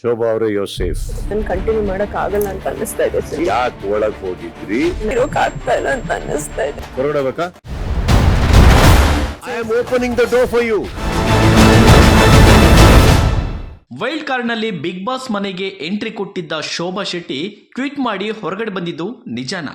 ಶೋಭಾ ಅವರೇ ಯೋಸೇಫ್. ನಾನು ಕಂಟಿನ್ಯೂ ಮಾಡಕ್ ಆಗಲ್ಲ ಅಂತ ಅನ್ನಿಸ್ತಾ ಇದೆ ಸರ್ ಯಾಕೆ ಒಳಗ್ ಹೋಗಿದ್ರಿ? ಇರೋಕ್ ಆಗ್ತಾ ಇಲ್ಲ ಅಂತ ಅನ್ನಿಸ್ತಾ ಇದೆ. ಹೊರಡಬೇಕಾ I am opening the door for you wild ಕಾರ್ಡ್ನಲ್ಲಿ ಬಿಗ್ ಬಾಸ್ ಮನೆಗೆ ಎಂಟ್ರಿ ಕೊಟ್ಟಿದ್ದ ಶೋಭಾ ಶೆಟ್ಟಿ ಟ್ವೀಟ್ ಮಾಡಿ ಹೊರಗಡೆ ಬಂದಿದ್ದು ನಿಜಾನ.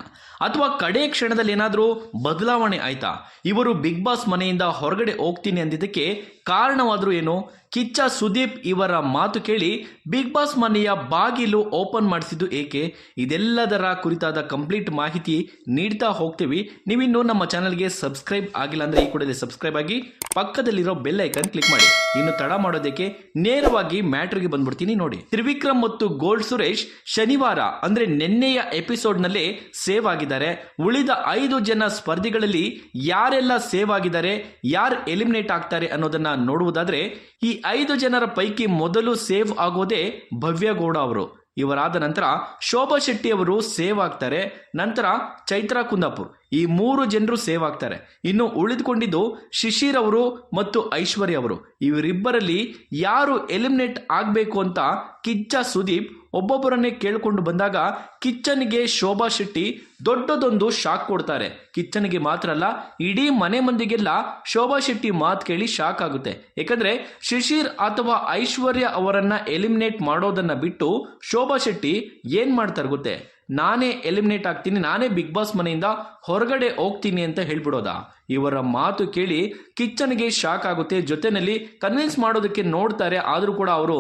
ಅಥವಾ ಕಡೆ ಕ್ಷಣದಲ್ಲಿ ಏನಾದರೂ ಬದಲಾವಣೆ ಆಯ್ತಾ? ಇವರು ಬಿಗ್ ಬಾಸ್ ಮನೆಯಿಂದ ಹೊರಗಡೆ ಹೋಗ್ತೀನಿ ಅಂದಿದ್ದಕ್ಕೆ ಕಾರಣವಾದರೂ ಏನು? ಕಿಚ್ಚ ಸುದೀಪ್ ಇವರ ಮಾತು ಕೇಳಿ ಬಿಗ್ ಬಾಸ್ ಮನೆಯ ಬಾಗಿಲು ಓಪನ್ ಮಾಡಿಸಿದ್ದು ಏಕೆ? ಇದೆಲ್ಲದರ ಕುರಿತಾದ ಕಂಪ್ಲೀಟ್ ಮಾಹಿತಿ ನೀಡ್ತಾ ಹೋಗ್ತೀವಿ. ನೀವಿನ್ನು ನಮ್ಮ ಚಾನಲ್ಗೆ ಸಬ್ಸ್ಕ್ರೈಬ್ ಆಗಿಲ್ಲ ಅಂದರೆ ಈ ಕೂಡಲೇ ಸಬ್ಸ್ಕ್ರೈಬ್ ಆಗಿ ಪಕ್ಕದಲ್ಲಿರೋ ಬೆಲ್ ಐಕನ್ ಕ್ಲಿಕ್ ಮಾಡಿ. ಇನ್ನು ತಡ ಮಾಡೋದಕ್ಕೆ ನೇರವಾಗಿ ಮ್ಯಾಟ್ರಿಗೆ ಬಂದ್ಬಿಡ್ತೀನಿ ನೋಡಿ. ತ್ರಿವಿಕ್ರಮ್ ಮತ್ತು ಗೋಲ್ಡ್ ಸುರೇಶ್ ಶನಿವಾರ, ಅಂದರೆ ನಿನ್ನೆಯ ಎಪಿಸೋಡ್ನಲ್ಲೇ ಸೇವ್ ಆಗಿದ್ದಾರೆ. ಉಳಿದ ಐದು ಜನ ಸ್ಪರ್ಧಿಗಳಲ್ಲಿ ಯಾರೆಲ್ಲ ಸೇವ್ ಆಗಿದ್ದಾರೆ, ಯಾರು ಎಲಿಮಿನೇಟ್ ಆಗ್ತಾರೆ ಅನ್ನೋದನ್ನ ನೋಡುವುದಾದ್ರೆ, ಈ ಐದು ಜನರ ಪೈಕಿ ಮೊದಲು ಸೇವ್ ಆಗೋದೇ ಭವ್ಯಗೌಡ ಅವರು. ಇವರಾದ ನಂತರ ಶೋಭಾ ಶೆಟ್ಟಿ ಅವರು ಸೇವ್ ಆಗ್ತಾರೆ. ನಂತರ ಚೈತ್ರಾ ಕುಂದಾಪುರ್. ಈ ಮೂರು ಜನರು ಸೇವ್ ಆಗ್ತಾರೆ. ಇನ್ನು ಉಳಿದುಕೊಂಡಿದ್ದು ಶಿಶಿರ್ ಅವರು ಮತ್ತು ಐಶ್ವರ್ಯ ಅವರು. ಇವರಿಬ್ಬರಲ್ಲಿ ಯಾರು ಎಲಿಮಿನೇಟ್ ಆಗಬೇಕು ಅಂತ ಕಿಚ್ಚ ಸುದೀಪ್ ಒಬ್ಬೊಬ್ಬರನ್ನೇ ಕೇಳಿಕೊಂಡು ಬಂದಾಗ ಕಿಚ್ಚನಿಗೆ ಶೋಭಾ ಶೆಟ್ಟಿ ದೊಡ್ಡದೊಂದು ಶಾಕ್ ಕೊಡ್ತಾರೆ. ಕಿಚ್ಚನಿಗೆ ಮಾತ್ರ ಅಲ್ಲ, ಇಡೀ ಮನೆ ಮಂದಿಗೆಲ್ಲ ಶೋಭಾ ಶೆಟ್ಟಿ ಮಾತು ಕೇಳಿ ಶಾಕ್ ಆಗುತ್ತೆ. ಯಾಕಂದ್ರೆ ಶಿಶಿರ್ ಅಥವಾ ಐಶ್ವರ್ಯ ಅವರನ್ನ ಎಲಿಮಿನೇಟ್ ಮಾಡೋದನ್ನ ಬಿಟ್ಟು ಶೋಭಾ ಶೆಟ್ಟಿ ಏನ್ ಮಾಡ್ತಾರೆ ಗೊತ್ತೇ? ನಾನೇ ಎಲಿಮಿನೇಟ್ ಆಗ್ತೀನಿ ನಾನೇ ಬಿಗ್ ಬಾಸ್ ಮನೆಯಿಂದ ಹೊರಗಡೆ ಹೋಗ್ತೀನಿ ಅಂತ ಹೇಳ್ಬಿಡೋದ? ಇವರ ಮಾತು ಕೇಳಿ ಕಿಚ್ಚನಿಗೆ ಶಾಕ್ ಆಗುತ್ತೆ. ಜೊತೆನಲ್ಲಿ ಕನ್ವಿನ್ಸ್ ಮಾಡೋದಕ್ಕೆ ನೋಡ್ತಾರೆ ಆದರೂ ಕೂಡ ಅವರು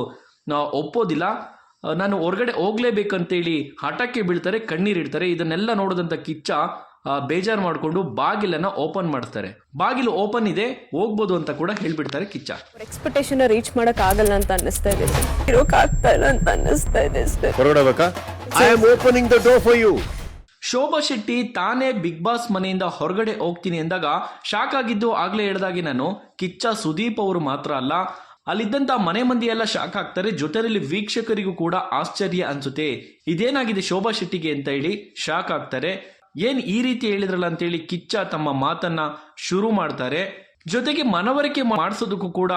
ಒಪ್ಪೋದಿಲ್ಲ. ನಾನು ಹೊರಗಡೆ ಹೋಗ್ಲೇಬೇಕಂತೇಳಿ ಹಠಕ್ಕೆ ಬೀಳ್ತಾರೆ ಕಣ್ಣೀರಿಡ್ತಾರೆ ಇದನ್ನೆಲ್ಲ ನೋಡಿದಂಥ ಕಿಚ್ಚ ಬೇಜಾರು ಮಾಡಿಕೊಂಡು ಬಾಗಿಲನ್ನ ಓಪನ್ ಮಾಡ್ತಾರೆ. ಬಾಗಿಲು ಓಪನ್ ಇದೆ ಹೋಗ್ಬೋದು ಅಂತ ಕೂಡ ಹೇಳ್ಬಿಡ್ತಾರೆ ಕಿಚ್ಚ. ಎಕ್ಸ್ಪೆಕ್ಟೇಷನ್ ರೀಚ್ ಮಾಡಕ್ ಆಗಲ್ಲ ಅಂತ ಅನ್ನಿಸ್ತಾ ಇದೆ ಸರ್. ಇರೋಕ್ ಆಗ್ತಾ ಇಲ್ಲ ಅಂತ ಅನ್ನಿಸ್ತಾ ಇದೆ ಹೊರಗಡೆ I am opening the door for you Shobha Shetty ತಾನೇ ಬಿಗ್ ಬಾಸ್ ಮನೆಯಿಂದ ಹೊರಗಡೆ ಹೋಗ್ತೀನಿ ಎಂದಾಗ ಶಾಕ್ ಆಗಿದ್ದು ಆಗ್ಲೇ ಹೇಳ್ದಾಗೆ ನಾನು ಕಿಚ್ಚ ಸುದೀಪ್ ಅವರು ಮಾತ್ರ ಅಲ್ಲ ಅಲ್ಲಿದ್ದಂತ ಮನೆ ಮಂದಿ ಎಲ್ಲ ಶಾಕ್ ಆಗ್ತಾರೆ ಜೊತೆಯಲ್ಲಿ ವೀಕ್ಷಕರಿಗೂ ಕೂಡ ಆಶ್ಚರ್ಯ ಅನ್ಸುತ್ತೆ. ಇದೇನಾಗಿದೆ ಶೋಭಾ ಶೆಟ್ಟಿಗೆ ಅಂತ ಹೇಳಿ ಶಾಕ್ ಆಗ್ತಾರೆ. ಏನ್ ಈ ರೀತಿ ಹೇಳಿದ್ರಲ್ಲ ಅಂತೇಳಿ ಕಿಚ್ಚ ತಮ್ಮ ಮಾತನ್ನ ಶುರು ಮಾಡ್ತಾರೆ. ಜೊತೆಗೆ ಮನವರಿಕೆ ಮಾಡಿಸೋದಕ್ಕೂ ಕೂಡ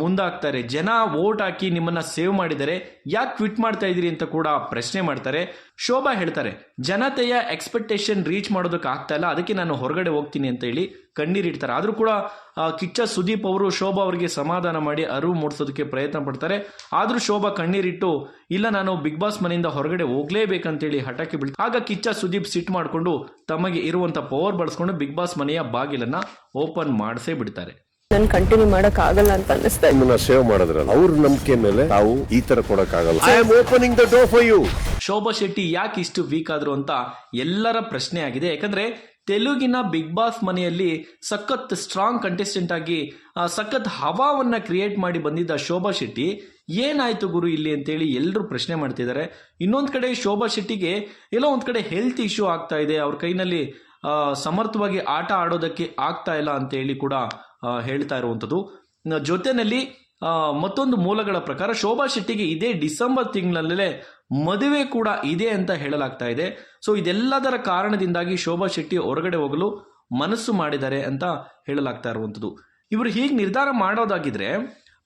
ಮುಂದಾಗ್ತಾರೆ. ಜನ ವೋಟ್ ಹಾಕಿ ನಿಮ್ಮನ್ನ ಸೇವ್ ಮಾಡಿದರೆ ಯಾಕೆ ಟ್ವಿಟ್ ಮಾಡ್ತಾ ಇದ್ದೀರಿ ಅಂತ ಕೂಡ ಪ್ರಶ್ನೆ ಮಾಡ್ತಾರೆ. ಶೋಭಾ ಹೇಳ್ತಾರೆ, ಜನತೆಯ ಎಕ್ಸ್ಪೆಕ್ಟೇಷನ್ ರೀಚ್ ಮಾಡೋದಕ್ಕೆ ಆಗ್ತಾ ಇಲ್ಲ. ಅದಕ್ಕೆ ನಾನು ಹೊರಗಡೆ ಹೋಗ್ತೀನಿ ಅಂತ ಹೇಳಿ ಕಣ್ಣೀರಿಡ್ತಾರೆ ಆದರೂ ಕೂಡ ಕಿಚ್ಚ ಸುದೀಪ್ ಅವರು ಶೋಭಾ ಅವರಿಗೆ ಸಮಾಧಾನ ಮಾಡಿ ಅರಿವು ಮೂಡಿಸೋದಕ್ಕೆ ಪ್ರಯತ್ನ ಪಡ್ತಾರೆ. ಆದರೂ ಶೋಭಾ ಕಣ್ಣೀರಿಟ್ಟು ಇಲ್ಲ, ನಾನು ಬಿಗ್ ಬಾಸ್ ಮನೆಯಿಂದ ಹೊರಗಡೆ ಹೋಗ್ಲೇಬೇಕಂತೇಳಿ ಹಠಕ್ಕೆ ಬೀಳ್ತಾರೆ ಆಗ ಕಿಚ್ಚ ಸುದೀಪ್ ಸಿಟ್ ಮಾಡಿಕೊಂಡು ತಮಗೆ ಇರುವಂಥ ಪವರ್ ಬಳಸ್ಕೊಂಡು ಬಿಗ್ ಬಾಸ್ ಮನೆಯ ಬಾಗಿಲನ್ನ ಓಪನ್ ಮಾಡಿಸೇ ಬಿಡ್ತಾರೆ. ನಾನು ಕಂಟಿನ್ಯೂ ಮಾಡಕ್ ಆಗಲ್ಲ ಅಂತ ಅನ್ನಿಸ್ತಾ ಇದೆ. ನಿಮ್ಮನ್ನ ಸೇವ್ ಮಾಡಿದ್ರಲ್ಲ ಅವ್ರ ನಂಬಿಕೆ ಮೇಲೆ ನಾವು ಈ ತರ ಕೊಡಕ್ ಆಗಲ್ಲ I am opening the door for you Shobha Shetty ಯಾಕೆ ಇಷ್ಟು ವೀಕ್ ಆದ್ರು ಅಂತ ಎಲ್ಲರ ಪ್ರಶ್ನೆ ಆಗಿದೆ. ಯಾಕಂದ್ರೆ ತೆಲುಗಿನ ಬಿಗ್ ಬಾಸ್ ಮನೆಯಲ್ಲಿ ಸಖತ್ ಸ್ಟ್ರಾಂಗ್ ಕಂಟೆಸ್ಟೆಂಟ್ ಆಗಿ ಸಖತ್ ಹವಾವನ್ನ ಕ್ರಿಯೇಟ್ ಮಾಡಿ ಬಂದಿದ್ದ ಶೋಭಾ ಶೆಟ್ಟಿ ಏನಾಯ್ತು ಗುರು ಇಲ್ಲಿ ಅಂತೇಳಿ ಎಲ್ಲರೂ ಪ್ರಶ್ನೆ ಮಾಡ್ತಿದ್ದಾರೆ. ಇನ್ನೊಂದು ಕಡೆ ಶೋಭಾ ಶೆಟ್ಟಿಗೆ ಎಲ್ಲೋ ಒಂದು ಕಡೆ ಹೆಲ್ತ್ ಇಶ್ಯೂ ಆಗ್ತಾ ಇದೆ. ಅವ್ರ ಕೈನಲ್ಲಿ ಸಮರ್ಥವಾಗಿ ಆಟ ಆಡೋದಕ್ಕೆ ಆಗ್ತಾ ಇಲ್ಲ ಅಂತ ಹೇಳಿ ಕೂಡ ಹೇಳ್ತಾ ಇರುವಂಥದ್ದು. ಜೊತೆಯಲ್ಲಿ ಮತ್ತೊಂದು ಮೂಲಗಳ ಪ್ರಕಾರ ಶೋಭಾ ಶೆಟ್ಟಿಗೆ ಇದೇ ಡಿಸೆಂಬರ್ ತಿಂಗಳಲ್ಲೇ ಮದುವೆ ಕೂಡ ಇದೆ ಅಂತ ಹೇಳಲಾಗ್ತಾ ಇದೆ. ಸೊ ಇದೆಲ್ಲದರ ಕಾರಣದಿಂದಾಗಿ ಶೋಭಾ ಶೆಟ್ಟಿ ಹೊರಗಡೆ ಹೋಗಲು ಮನಸ್ಸು ಮಾಡಿದ್ದಾರೆ ಅಂತ ಹೇಳಲಾಗ್ತಾ ಇರುವಂಥದ್ದು. ಇವರು ಹೀಗೆ ನಿರ್ಧಾರ ಮಾಡೋದಾಗಿದ್ರೆ,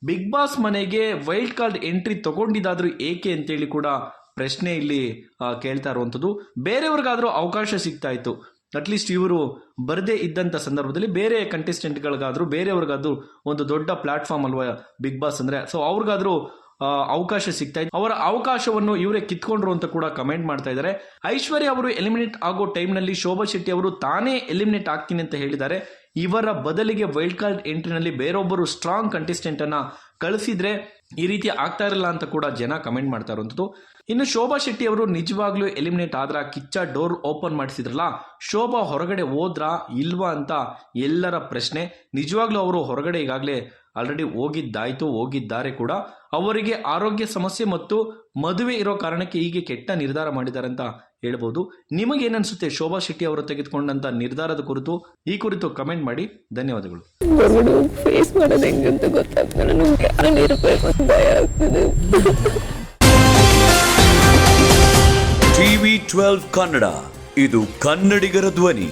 ಬಿಗ್ ಬಾಸ್ ಮನೆಗೆ ವೈಲ್ಡ್ ಕಾರ್ಡ್ ಎಂಟ್ರಿ ತಗೊಂಡಿದ್ದಾದ್ರೂ ಏಕೆ ಅಂತೇಳಿ ಕೂಡ ಪ್ರಶ್ನೆ ಇಲ್ಲಿ ಕೇಳ್ತಾ ಇರುವಂಥದ್ದು. ಬೇರೆಯವ್ರಿಗಾದ್ರೂ ಅವಕಾಶ ಸಿಗ್ತಾ ಇತ್ತು. ಅಟ್ಲೀಸ್ಟ್ ಇವರು ಬರದೇ ಇದ್ದಂಥ ಸಂದರ್ಭದಲ್ಲಿ ಬೇರೆ ಕಂಟೆಸ್ಟೆಂಟ್ಗಳಿಗಾದರೂ ಬೇರೆಯವ್ರಿಗಾದ್ರೂ ಒಂದು ದೊಡ್ಡ ಪ್ಲಾಟ್ಫಾರ್ಮ್ ಅಲ್ವಾ ಬಿಗ್ ಬಾಸ್ ಅಂದ್ರೆ? ಸೊ ಅವ್ರಿಗಾದ್ರೂ ಅವಕಾಶ ಸಿಗ್ತಾ ಇತ್ತು ಅವರ ಅವಕಾಶವನ್ನು ಇವರೇ ಕಿತ್ಕೊಂಡ್ರು ಅಂತ ಕೂಡ ಕಮೆಂಟ್ ಮಾಡ್ತಾ ಇದ್ದಾರೆ. ಐಶ್ವರ್ಯ ಅವರು ಎಲಿಮಿನೇಟ್ ಆಗೋ ಟೈಮ್ನಲ್ಲಿ ಶೋಭಾ ಶೆಟ್ಟಿ ಅವರು ತಾನೇ ಎಲಿಮಿನೇಟ್ ಆಗ್ತೀನಿ ಅಂತ ಹೇಳಿದ್ದಾರೆ. ಇವರ ಬದಲಿಗೆ ವೈಲ್ಡ್ ಕಾರ್ಡ್ ಎಂಟ್ರಿನಲ್ಲಿ ಬೇರೊಬ್ಬರು ಸ್ಟ್ರಾಂಗ್ ಕಂಟೆಸ್ಟೆಂಟ್ ಅನ್ನ ಕಳಿಸಿದ್ರೆ ಈ ರೀತಿ ಆಗ್ತಾ ಇರಲ್ಲ ಅಂತ ಕೂಡ ಜನ ಕಮೆಂಟ್ ಮಾಡ್ತಾ ಇರುವಂಥದ್ದು ಇನ್ನು ಶೋಭಾ ಶೆಟ್ಟಿ ಅವರು ನಿಜವಾಗ್ಲೂ ಎಲಿಮಿನೇಟ್ ಆದ್ರ ಕಿಚ್ಚ ಡೋರ್ ಓಪನ್ ಮಾಡಿಸಿದ್ರಲ್ಲ, ಶೋಭಾ ಹೊರಗಡೆ ಹೋದ್ರಾ ಇಲ್ವಾ ಅಂತ ಎಲ್ಲರ ಪ್ರಶ್ನೆ. ನಿಜವಾಗ್ಲೂ ಅವರು ಹೊರಗಡೆ ಈಗಾಗಲೇ ಆಲ್ರೆಡಿ ಹೋಗಿದ್ದಾಯ್ತು ಹೋಗಿದ್ದಾರೆ ಕೂಡ. ಅವರಿಗೆ ಆರೋಗ್ಯ ಸಮಸ್ಯೆ ಮತ್ತು ಮದುವೆ ಇರೋ ಕಾರಣಕ್ಕೆ ಹೀಗೆ ಕೆಟ್ಟ ನಿರ್ಧಾರ ಮಾಡಿದ್ದಾರೆ ಅಂತ ಹೇಳ್ಬೋದು. ನಿಮಗೇನನ್ಸುತ್ತೆ ಶೋಭಾ ಶೆಟ್ಟಿ ಅವರು ತೆಗೆದುಕೊಂಡಂತ ನಿರ್ಧಾರದ ಕುರಿತು ಈ ಕುರಿತು ಕಮೆಂಟ್ ಮಾಡಿ. ಧನ್ಯವಾದಗಳು. ಫೇಸ್ ಮಾಡೋದು ಹೆಂಗೆ ಅಂತ ಗೊತ್ತಾಗ್ತಿಲ್ಲ. ನಮ್ಗೆ ಯಾರಲ್ಲಿ ಇರ್ಬೇಕು ಅಂತ ಭಯ ಆಗ್ತದೆ. ಟಿವಿ ಟ್ವೆಲ್ವ್ ಕನ್ನಡ ಇದು ಕನ್ನಡಿಗರ ಧ್ವನಿ.